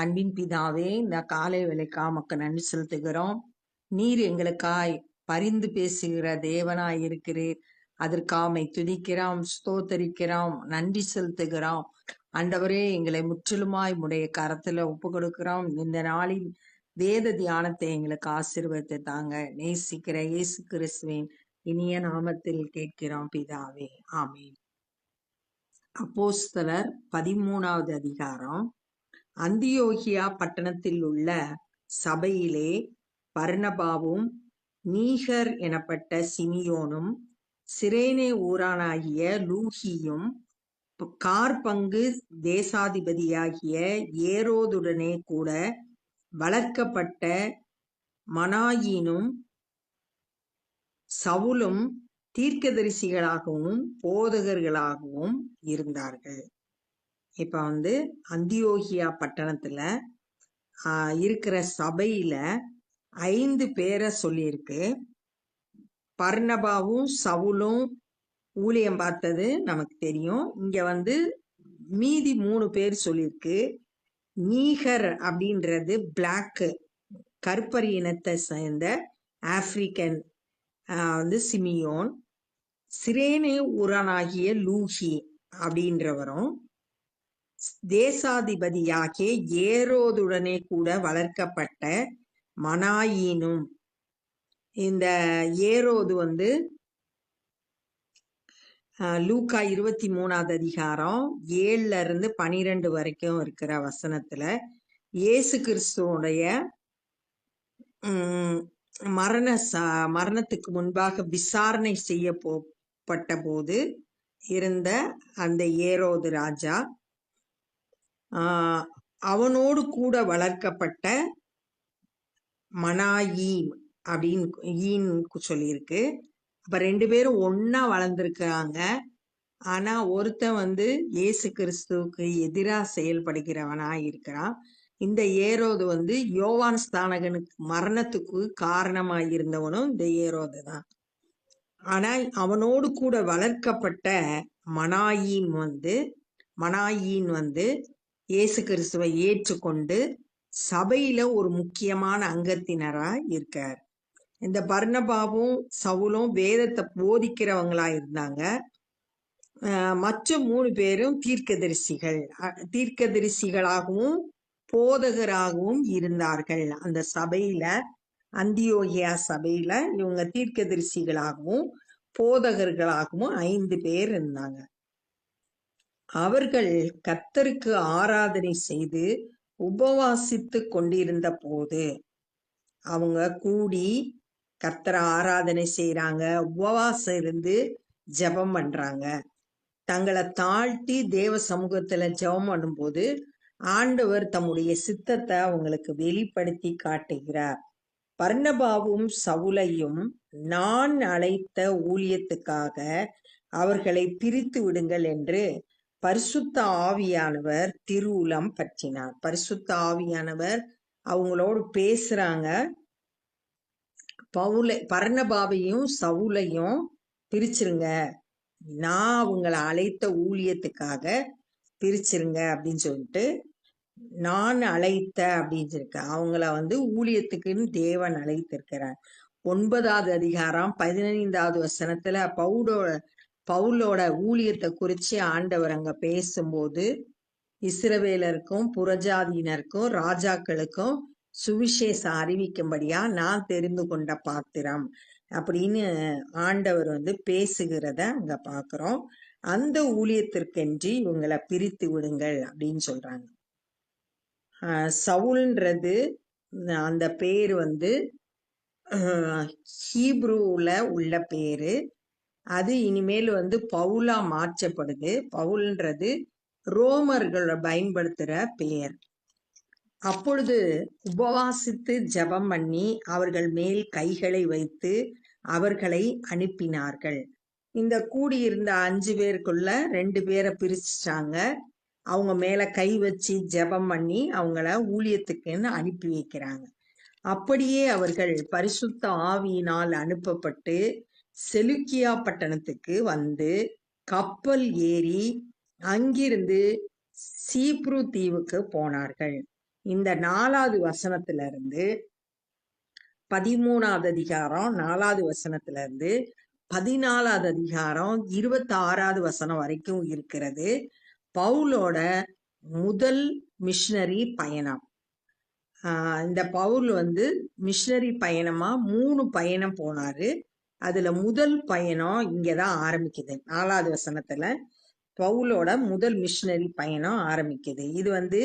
அன்பின் பிதாவே இந்த காலை வேலைக்கா மக்கள் நன்றி செலுத்துகிறோம். நீர் எங்களுக்காய் பரிந்து பேசுகிற தேவனாய் இருக்கிறீர். அதற்காமை துதிக்கிறோம் ஸ்தோத்தரிக்கிறோம் நன்றி செலுத்துகிறோம். அண்டவரே எங்களை முற்றிலுமாய் உடைய கரத்துல ஒப்பு கொடுக்கிறோம் இந்த நாளின் வேத தியானத்தை எங்களுக்கு ஆசீர்வதித்து தாங்க. நேசிக்கிற இயேசு கிறிஸ்துவின் இனிய நாமத்தில் கேட்கிறோம் பிதாவே. ஆமீன். அப்போஸ்தலர் பதிமூணாவது அதிகாரம். அந்தியோகியா பட்டணத்தில் உள்ள சபையிலே பர்ணபாவும் நீகர் எனப்பட்ட சிமியோனும் சிரேனே ஊரானாகிய லூகியும் கார்பங்கு தேசாதிபதியாகிய ஏரோதுடனே கூட வளர்க்கப்பட்ட மனாயினும் சவுலும் தீர்க்கதரிசிகளாகவும் போதகர்களாகவும் இருந்தார்கள். இப்போ வந்து அந்தியோகியா பட்டணத்துல இருக்கிற சபையில ஐந்து பேரை சொல்லியிருக்கு. பர்ணபாவும் சவுலும் ஊழியம் பார்த்தது நமக்கு தெரியும். இங்க வந்து மீதி மூணு பேர் சொல்லியிருக்கு. நீகர் அப்படின்றது பிளாக்கு கருப்பரி இனத்தை சேர்ந்த ஆப்பிரிக்கன் வந்து சிமியோன். சிரேனே உரனாகிய லூஹி அப்படின்றவரும். தேசாதிபதியாகிய ஏரோதுடனே கூட வளர்க்கப்பட்ட மனாயினும். இந்த ஏரோது வந்து லூக்கா இருபத்தி மூணாவது அதிகாரம் ஏழுல இருந்து பனிரெண்டு வரைக்கும் இருக்கிற வசனத்துல இயேசு கிறிஸ்துவோடைய மரண மரணத்துக்கு முன்பாக விசாரணை செய்ய போப்பட்ட போது இருந்த அந்த ஏரோது ராஜா அவனோடு கூட வளர்க்கப்பட்ட மனாயீம் அப்படின்னு ஈன் சொல்லியிருக்கு. அப்போ ரெண்டு பேரும் ஒன்றா வளர்ந்துருக்குறாங்க. ஆனால் ஒருத்தன் வந்து இயேசு கிறிஸ்துவுக்கு எதிராக செயல்படுகிறவனாக இருக்கிறான். இந்த ஏரோது வந்து யோவான் ஸ்தானகனுக்கு மரணத்துக்கு காரணமாக இருந்தவனும் இந்த ஏரோது தான். ஆனால் அவனோடு கூட வளர்க்கப்பட்ட மனாயின் வந்து மனாயின் வந்து இயேசு கிறிஸ்துவை ஏற்றுக்கொண்டு சபையில ஒரு முக்கியமான அங்கத்தினரா இருக்கார். இந்த பர்ணபாவும் சவுலும் வேதத்தை போதிக்கிறவங்களா இருந்தாங்க. மற்ற மூணு பேரும் தீர்க்கதரிசிகள். தீர்க்கதரிசிகளாகவும் போதகராகவும் இருந்தார்கள் அந்த சபையில. அந்தியோகியா சபையில இவங்க தீர்க்கதரிசிகளாகவும் போதகர்களாகவும் ஐந்து பேர் இருந்தாங்க. அவர்கள் கத்தருக்கு ஆராதனை செய்து உபவாசித்து கொண்டிருந்த போது அவங்க கூடி கத்தரை ஆராதனை செய்கிறாங்க உபவாசம் இருந்து ஜபம் பண்ணுறாங்க தங்களை தாழ்த்தி தேவ சமூகத்தில் ஜபம் பண்ணும்போது ஆண்டவர் தம்முடைய சித்தத்தை அவங்களுக்கு வெளிப்படுத்தி காட்டுகிறார். பர்ணபாவும் சவுலையும் நான் அழைத்த ஊழியத்துக்காக அவர்களை பிரித்து விடுங்கள் என்று பரிசுத்த ஆவியானவர் திருவுளம் பற்றினார். பரிசுத்த ஆவியானவர் அவங்களோடு பேசுறாங்க. பவுலை பர்ணபாவையும் சவுலையும் பிரிச்சிருங்க. நான் அவங்களை அழைத்த ஊழியத்துக்காக பிரிச்சிருங்க அப்படின்னு சொல்லிட்டு நான் அழைத்த அப்படின்னு இருக்க அவங்கள வந்து ஊழியத்துக்குன்னு தேவன் அழைத்திருக்கிறார். ஒன்பதாவது அதிகாரம் பதினைந்தாவது வசனத்துல பவுடோட பவுலோட ஊழியத்தை குறித்து ஆண்டவர் அங்க பேசும்போது இஸ்ரவேலருக்கும் புறஜாதியினருக்கும் ராஜாக்களுக்கும் சுவிசேஷம் அறிவிக்கும்படியா நான் தெரிந்து கொண்ட பாத்திரம் அப்படின்னு ஆண்டவர் வந்து பேசுகிறத அங்க பாக்குறோம். அந்த ஊழியத்திற்கென்றி இவங்களை பிரித்து விடுங்கள் அப்படின்னு சொல்றாங்க. சவுல்ன்றது அந்த பேர் வந்து ஹீப்ரூவில் உள்ள பேரு. அது இனிமேல் வந்து பவுலா மாற்றப்படுது. பவுல்ன்றது ரோமர்கள் பயன்படுத்துகிற பெயர். அப்பொழுது உபவாசித்து ஜபம் பண்ணி அவர்கள் மேல் கைகளை வைத்து அவர்களை அனுப்பினார்கள். இந்த கூடியிருந்த அஞ்சு பேருக்குள்ள ரெண்டு பேரை பிரிச்சுட்டாங்க. அவங்க மேல கை வச்சு ஜெபம் பண்ணி அவங்கள ஊழியத்துக்குன்னு அனுப்பி வைக்கிறாங்க. அப்படியே அவர்கள் பரிசுத்த ஆவியினால் அனுப்பப்பட்டு செலுக்கியா பட்டணத்துக்கு வந்து கப்பல் ஏறி அங்கிருந்து சீப்ரு தீவுக்கு போனார்கள். இந்த நாலாவது வசனத்துல இருந்து பதிமூணாவது அதிகாரம் நாலாவது வசனத்துல இருந்து பதினாலாவது அதிகாரம் இருபத்தி ஆறாவது வசனம் வரைக்கும் இருக்கிறது. பவுலோட முதல் மிஷினரி பயணம். இந்த பவுல் வந்து மிஷினரி பயணமா மூணு பயணம் போனாரு. அதுல முதல் பயணம் இங்கதான் ஆரம்பிக்குது. நாலாவது வசனத்துல பவுலோட முதல் மிஷனரி பயணம் ஆரம்பிக்குது. இது வந்து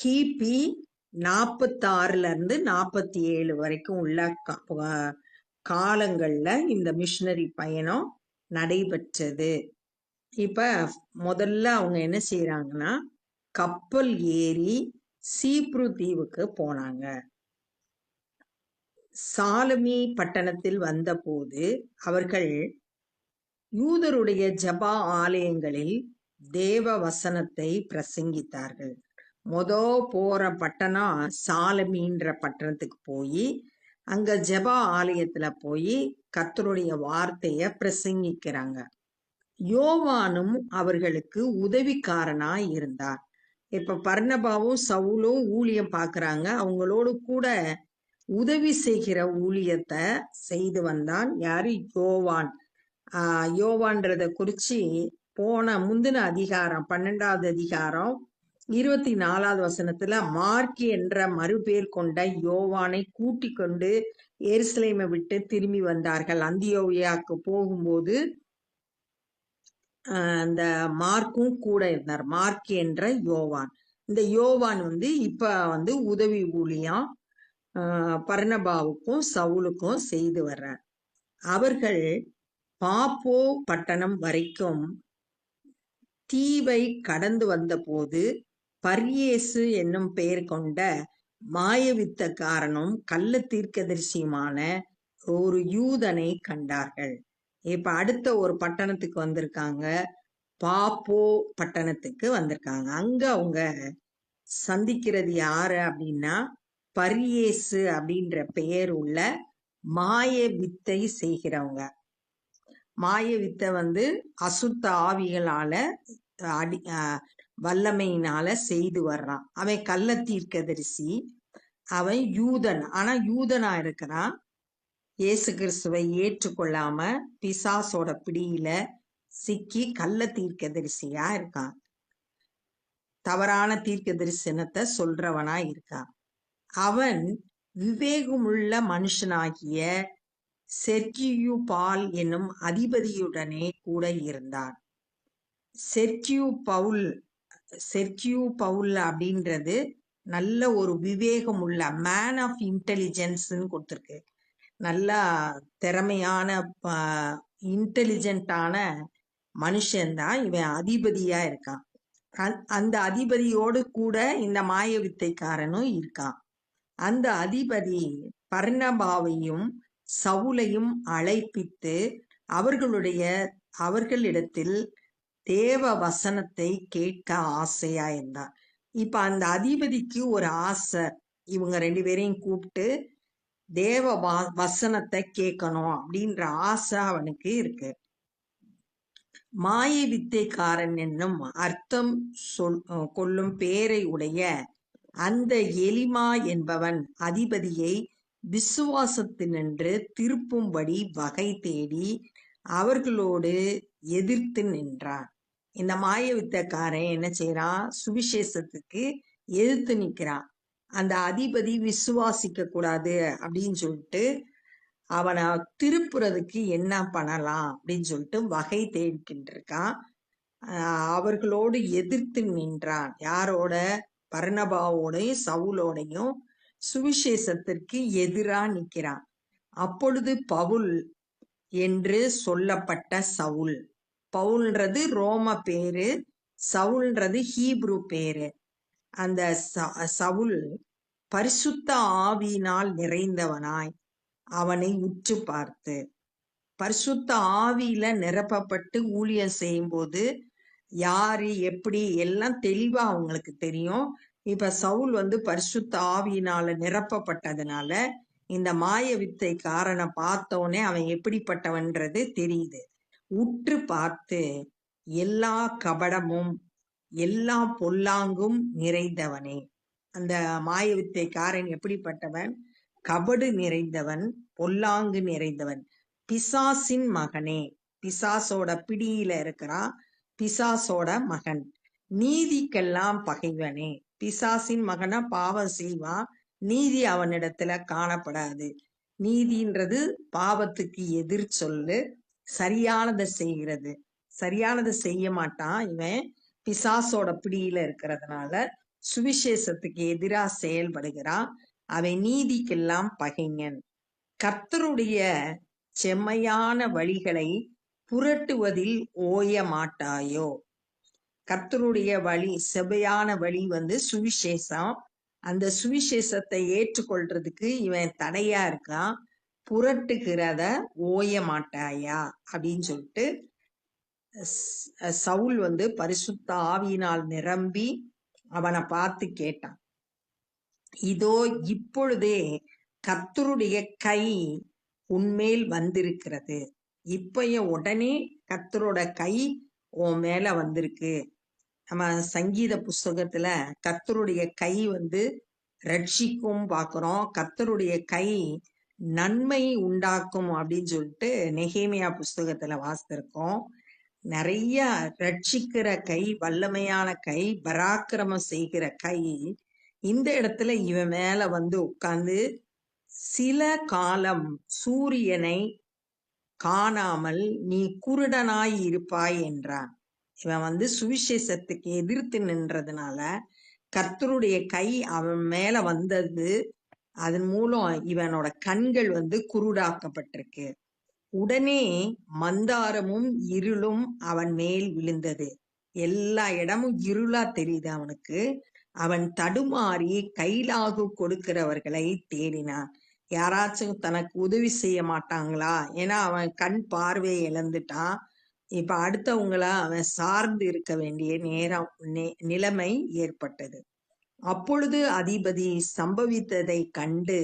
கிபி நாற்பத்தாறுல இருந்து நாற்பத்தி ஏழு வரைக்கும் உள்ள காலங்கள்ல இந்த மிஷனரி பயணம் நடைபெற்றது. இப்ப முதல்ல அவங்க என்ன செய்யறாங்கன்னா கப்பல் ஏறி சீப்ரு தீவுக்கு போனாங்க. சாலமி பட்டணத்தில் வந்தபோது அவர்கள் யூதருடைய ஜபா ஆலயங்களில் தேவ வசனத்தை பிரசங்கித்தார்கள். மொத போற பட்டணம் சாலமின்ற பட்டணத்துக்கு போய் அங்க ஜெபா ஆலயத்துல போய் கத்தருடைய வார்த்தைய பிரசங்கிக்கிறாங்க. யோவானும் அவர்களுக்கு உதவிக்காரனா இருந்தார். இப்ப பர்ணபாவும் சவுலும் ஊழியம் பாக்குறாங்க அவங்களோடு கூட உதவி செய்கிற ஊழியத்தை செய்து வந்தான் யாரு? யோவான். ஆஹ் யோவான்றத குறிச்சு போன முந்தின அதிகாரம் பன்னெண்டாவது அதிகாரம் இருபத்தி நாலாவது வசனத்துல மார்க் என்ற மறுபேர் கொண்ட யோவானை கூட்டி கொண்டு எருசலேமை விட்டு திரும்பி வந்தார்கள். அந்தியோவியாக்கு போகும்போது அந்த மார்க்கும் கூட இருந்தார். மார்க் என்ற யோவான். இந்த யோவான் வந்து இப்ப வந்து உதவி ஊழியம். ஆஹ் சவுலுக்கும் செய்து வர்றார். அவர்கள் பாப்போ பட்டணம் வரைக்கும் தீவை கடந்து வந்தபோது பர்யேசு என்னும் பெயர் கொண்ட மாயவித்தக்காரனும் கள்ள தீர்க்கதரிசியுமான ஒரு யூதனை கண்டார்கள். இப்ப அடுத்த ஒரு பட்டணத்துக்கு வந்திருக்காங்க. பாப்போ பட்டணத்துக்கு வந்திருக்காங்க. அங்க அவங்க சந்திக்கிறது யாரு அப்படின்னா பரியேசு அப்படின்ற பெயர் உள்ள மாய வித்தை செய்கிறவங்க. மாய வித்தை வந்து அசுத்த ஆவிகளால அடி வல்லமையினால செய்து வர்றான். அவன் கள்ள தீர்க்கதரிசி. அவன் யூதன். ஆனா யூதனா இருக்கிறான். இயேசு கிறிஸ்துவை ஏற்றுக்கொள்ளாம பிசாசோட பிடியில சிக்கி கள்ள தீர்க்கதரிசியா இருக்கான். தவறான தீர்க்க தரிசனத்தை சொல்றவனா இருக்கான். அவன் விவேகமுள்ள மனுஷனாகிய செர்கியு பால் என்னும் அதிபதியுடனே கூட இருந்தான். செர்கியூ பவுல் செர்கியூ பவுல் அப்படின்றது நல்ல ஒரு விவேகம் உள்ள மேன் ஆஃப் இன்டெலிஜென்ஸ்ன்னு கொடுத்துருக்கு. நல்லா திறமையான இன்டெலிஜென்ட்டான மனுஷன்தான் இவன் அதிபதியா இருக்கான். அந்- அந்த அதிபதியோடு கூட இந்த மாய வித்தைக்காரனும் இருக்கான். அந்த அதிபதி பர்ணபாவையும் சவுலையும் அழைப்பித்து அவர்களுடைய அவர்களிடத்தில் தேவ வசனத்தை கேட்க ஆசையா இருந்தார். இப்ப அந்த அதிபதிக்கு ஒரு ஆசை. இவங்க ரெண்டு பேரையும் கூப்பிட்டு தேவ வா- வசனத்தை கேட்கணும் அப்படின்ற ஆசை அவனுக்கு இருக்கு. மாய வித்தைக்காரன் என்னும் அர்த்தம் சொல் கொள்ளும் பேரை உடைய அந்த எலிமா என்பவன் அதிபதியை விசுவாசத்தினின்று திருப்பும்படி வகை தேடி அவர்களோடு எதிர்த்து நின்றான். இந்த மாயவித்தக்காரன் என்ன செய்யறான் சுவிசேஷத்துக்கு எதிர்த்து நிற்கிறான். அந்த அதிபதி விசுவாசிக்க கூடாது அப்படின்னு சொல்லிட்டு அவனை திருப்புறதுக்கு என்ன பண்ணலாம் அப்படின்னு சொல்லிட்டு வகை தேடிக்கிட்டு இருக்கான். அவர்களோடு எதிர்த்து நின்றான். யாரோட? பர்ணபாவோடையும் சவுலோடையும் சுவிசேஷத்திற்கு எதிரா நிற்கிறான் அப்பொழுது பவுல் என்று சொல்லப்பட்ட சவுல். பவுல்ன்றது ரோம பேரு சவுல்ன்றது ஹீப்ரு பேரு. அந்த ச- சவுல் பரிசுத்த ஆவியினால் நிறைந்தவனாய். அவனை உற்று பார்த்து பரிசுத்த ஆவியில நிரப்பப்பட்டு ஊழியம் செய்யும்போது யாரு எப்படி எல்லாம் தெளிவா அவங்களுக்கு தெரியும். இப்ப சவுல் வந்து பரிசுத்த ஆவியினால நிரப்பப்பட்டதுனால இந்த மாய வித்தை காரனை பார்த்தோன்னே அவன் எப்படிப்பட்டவன்றது தெரியுது. உற்று பார்த்து எல்லா கபடமும் எல்லா பொல்லாங்கும் நிறைந்தவனே. அந்த மாய வித்தைக்காரன் எப்படிப்பட்டவன்? கபடு நிறைந்தவன் பொல்லாங்கு நிறைந்தவன். பிசாசின் மகனே. பிசாசோட பிடியில இருக்கிறான். பிசாசோட மகன். நீதிக்கெல்லாம் பகைவனே. பிசாசின் மகனா பாவம் செய்வான் நீதி அவனிடத்துல காணப்படாது. நீதின்றது பாவத்துக்கு எதிர் சொல்லு. சரியானதை செய்கிறது. சரியானதை செய்ய மாட்டான் இவன். பிசாசோட பிடியில இருக்கிறதுனால சுவிசேஷத்துக்கு எதிரா செயல்படுகிறான். அவன் நீதிக்கெல்லாம் பகைஞன். கர்த்தருடைய செம்மையான வழிகளை புரட்டுவதில் ஓய மாட்டாயோ கர்த்தருடைய வழி செவையான வழி வந்து சுவிசேஷம். அந்த சுவிசேஷத்தை ஏற்றுக்கொள்றதுக்கு இவன் தடையா இருக்கான். புரட்டுகிறத ஓய மாட்டாயா அப்படின்னு சொல்லிட்டு சவுல் வந்து பரிசுத்த ஆவியினால் நிரம்பி அவனை பார்த்து கேட்டான். இதோ இப்பொழுதே கர்த்தருடைய கை உன்மேல் வந்திருக்கிறது. இப்பய உடனே கத்தரோட கை உன் மேல வந்திருக்கு. நம்ம சங்கீத புஸ்தகத்துல கத்தருடைய கை வந்து ரட்சிக்கும் பார்க்குறோம் கத்தருடைய கை நன்மை உண்டாக்கும் அப்படின்னு சொல்லிட்டு நெகேமியா புஸ்தகத்துல வாசித்திருக்கோம். நிறைய ரட்சிக்கிற கை வல்லமையான கை பராக்கிரமம் செய்கிற கை இந்த இடத்துல இவன் மேல வந்து உட்கார்ந்து சில காலம் சூரியனை காணாமல் நீ குருடனாய் இருப்பாய் என்றான். இவன் வந்து சுவிசேஷத்துக்கு எதிர்த்து நின்றதுனால கர்த்தருடைய கை அவன் மேல வந்தது. அதன் மூலம் இவனோட கண்கள் வந்து குருடாக்கப்பட்டிருக்கு. உடனே மந்தாரமும் இருளும் அவன் மேல் விழுந்தது. எல்லா இடமும் இருளா தெரியுது அவனுக்கு. அவன் தடுமாறி கைலாகு கொடுக்கிறவர்களை தேடினான். யாராச்சும் தனக்கு உதவி செய்ய மாட்டாங்களா? ஏன்னா அவன் கண் பார்வையை இழந்துட்டான். இப்ப அடுத்தவங்கள அவன் சார்ந்து இருக்க வேண்டிய நேரம் நிலைமை ஏற்பட்டது. அப்பொழுது அதிபதி சம்பவித்ததை கண்டு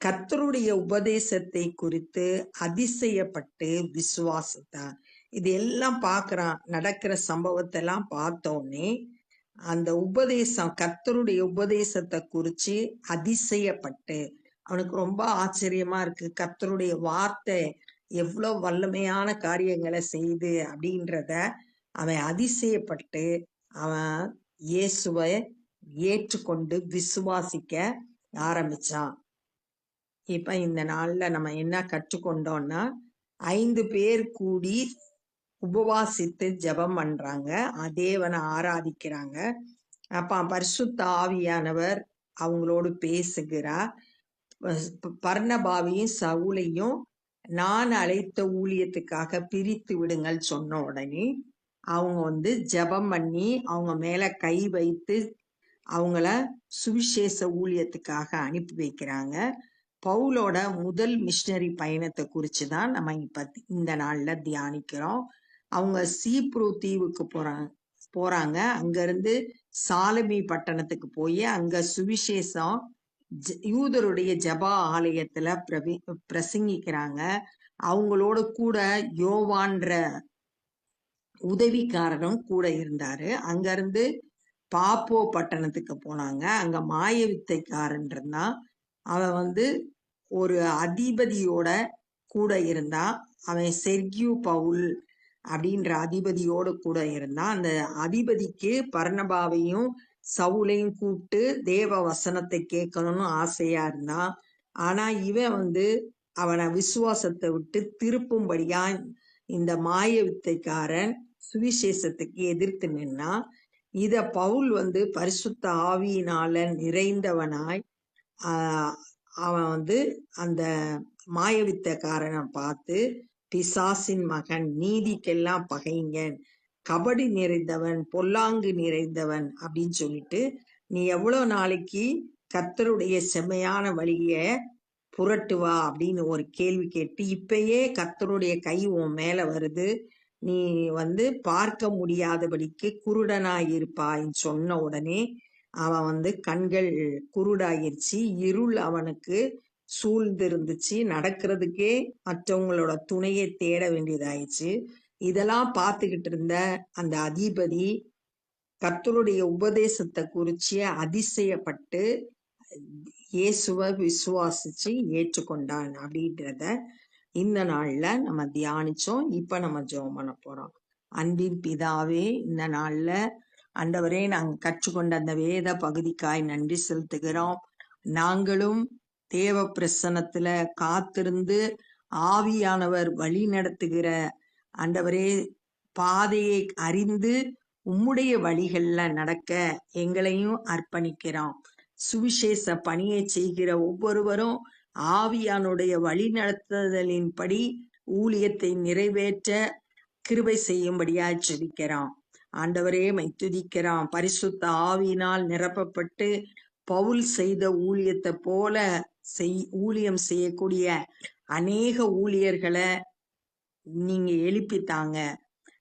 கர்த்தருடைய உபதேசத்தை குறித்து அதிசயப்பட்டு விசுவாசித்தான் இது எல்லாம் பார்க்குறான் நடக்கிற சம்பவத்தை எல்லாம் பார்த்தோன்னே அந்த உபதேசம் கர்த்தருடைய உபதேசத்தை குறிச்சு அதிசயப்பட்டு அவனுக்கு ரொம்ப ஆச்சரியமா இருக்கு. கர்த்தருடைய வார்த்தை எவ்வளவு வல்லமையான காரியங்களை செய்து அப்படின்றத அவன் அதிசயப்பட்டு அவன் இயேசுவை ஏற்றுக்கொண்டு விசுவாசிக்க ஆரம்பிச்சான். இப்ப இந்த நாள்ல நம்ம என்ன கற்றுக்கொண்டோம்னா ஐந்து பேர் கூடி உபவாசித்து ஜெபம் பண்றாங்க. அதேவனை தேவனை ஆராதிக்கிறாங்க. அப்ப பரிசுத்த ஆவியானவர் அவங்களோடு பேசுகிறார். பர்ணபாவியும் சவுலையும் நான் அழைத்த ஊழியத்துக்காக பிரித்து விடுங்கள் சொன்ன உடனே அவங்க வந்து ஜெபம் பண்ணி அவங்க மேல கை வைத்து அவங்கள சுவிசேஷ ஊழியத்துக்காக அனுப்பி வைக்கிறாங்க. பவுலோட முதல் மிஷினரி பயணத்தை குறித்து தான் நம்ம இப்ப இந்த நாள்ல தியானிக்கிறோம். அவங்க சீப்ரு தீவுக்கு போறாங்க போறாங்க. அங்கிருந்து சாலமி பட்டணத்துக்கு போய் அங்க சுவிசேஷம் யூதருடைய ஜபா ஆலயத்துல பிரவி பிரசங்கிக்கிறாங்க. அவங்களோட கூட யோவான்ற உதவிக்காரரும் கூட இருந்தாரு. அங்க இருந்து பாப்போ பட்டணத்துக்கு போனாங்க. அங்க மாய வித்தைக்காரன் இருந்தான் அவன் வந்து ஒரு அதிபதியோட கூட இருந்தான் அவன் செர்கியூ பவுல் அப்படின்ற அதிபதியோட கூட இருந்தான். அந்த அதிபதிக்கு பர்ணபாவையும் சவுலையும் கூப்பிட்டு தேவ வசனத்தை கேட்கணும்னு ஆசையா இருந்தான் ஆனா இவன் வந்து அவனை விசுவாசத்தை விட்டு திருப்பும்படியா இந்த மாய வித்தைக்காரன் சுவிசேஷத்துக்கு எதிர்த்து நின்னான் இத பவுல் வந்து பரிசுத்த ஆவியினால நிறைந்தவனாய் அவன் வந்து அந்த மாயவித்தக்காரனை பார்த்து பிசாசின் மகன் நீதிக்கெல்லாம் பகைங்கன் கபடி நிறைந்தவன் பொல்லாங்கு நிறைந்தவன் அப்படின்னு சொல்லிட்டு நீ எவ்வளோ நாளைக்கு கத்தருடைய செம்மையான வழிய புரட்டுவா அப்படின்னு ஒரு கேள்வி கேட்டு இப்பயே கத்தருடைய கை உன் மேல வருது. நீ வந்து பார்க்க முடியாதபடிக்கு குருடனாய் இருப்பாய்ன்னு சொன்ன உடனே அவன் வந்து கண்கள் குருடாயிருச்சு இருள் அவனுக்கு சூழ்ந்திருந்துச்சு. நடக்கிறதுக்கே மற்றவங்களோட துணையை தேட வேண்டியதாயிடுச்சு. இதெல்லாம் பார்த்துக்கிட்டு இருந்த அந்த அதிபதி கர்த்தருடைய உபதேசத்தை குறிச்சு அதிசயப்பட்டு இயேசுவை விசுவாசிச்சு ஏற்றுக்கொண்டான் அப்படின்றத இந்த நாள்ல நம்ம தியானிச்சோம். இப்ப நம்ம ஜெபம் பண்ண போறோம். அன்பின் பிதாவே இந்த நாள்ல அண்டவரே நாங்கள் கற்றுக்கொண்ட அந்த வேத பகுதிக்காய் நன்றி செலுத்துகிறோம். நாங்களும் தேவ பிரசனத்துல காத்திருந்து ஆவியானவர் வழி நடத்துகிற ஆண்டவரே பாதையை அறிந்து உம்முடைய வழிகளில் நடக்க எங்களையும் அர்ப்பணிக்கிறோம் சுவிசேஷ பணியை செய்கிற ஒவ்வொருவரும் ஆவியானுடைய வழி நடத்துதலின்படி ஊழியத்தை நிறைவேற்ற கிருபை செய்யும்படியா ஜெபிக்கிறோம் ஆண்டவரே மைத்துதிக்கிறான் துதிக்கிறோம் பரிசுத்த ஆவியினால் நிரப்பப்பட்டு பவுல் செய்த ஊழியத்தை போல செய் ஊழியம் செய்யக்கூடிய அநேக ஊழியர்களை நீங்க எழுப்பித்தாங்க.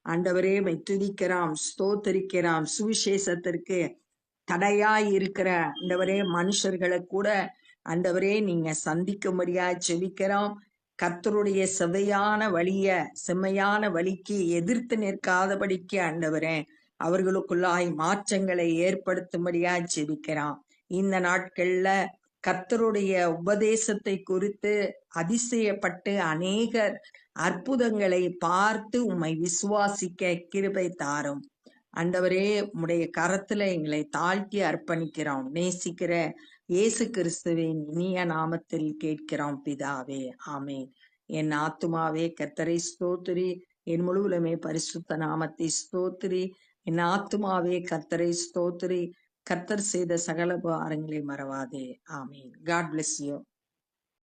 ஆண்டவரே மை துதிக்கிறோம் ஸ்தோத்தரிக்கிறோம் சுவிசேஷத்திற்கு தடையாய் இருக்கிற ஆண்டவரே மனுஷர்களை கூட ஆண்டவரே நீங்க சந்திக்கும்படியா செவிக்கிறோம் கத்தருடைய செவையான வழிய செம்மையான வழிக்கு எதிர்த்து நிற்காதபடிக்கு ஆண்டவரே அவர்களுக்குள்ளாய் மாற்றங்களை ஏற்படுத்தும்படியா ஜெபிக்கிறான் இந்த நாட்கள்ல கர்த்தருடைய உபதேசத்தை குறித்து அதிசயப்பட்டு அநேகர் அற்புதங்களை பார்த்து உம்மை விசுவாசிக்க கிருபை தாரும். அண்டவரே உம்முடைய கரத்துல எங்களை தாழ்த்தி அர்ப்பணிக்கிறோம். நேசிக்கிற இயேசு கிறிஸ்துவின் இனிய நாமத்தில் கேட்கிறோம் பிதாவே. ஆமேன். என் ஆத்துமாவே கர்த்தரை ஸ்தோத்திரி. என் முழுவலுமே பரிசுத்த நாமத்தை ஸ்தோத்திரி. என் ஆத்துமாவே கர்த்தரை ஸ்தோத்திரி. கர்த்தர் செய்த சகல பாரங்களை மறவாதே. ஆமீன். God bless you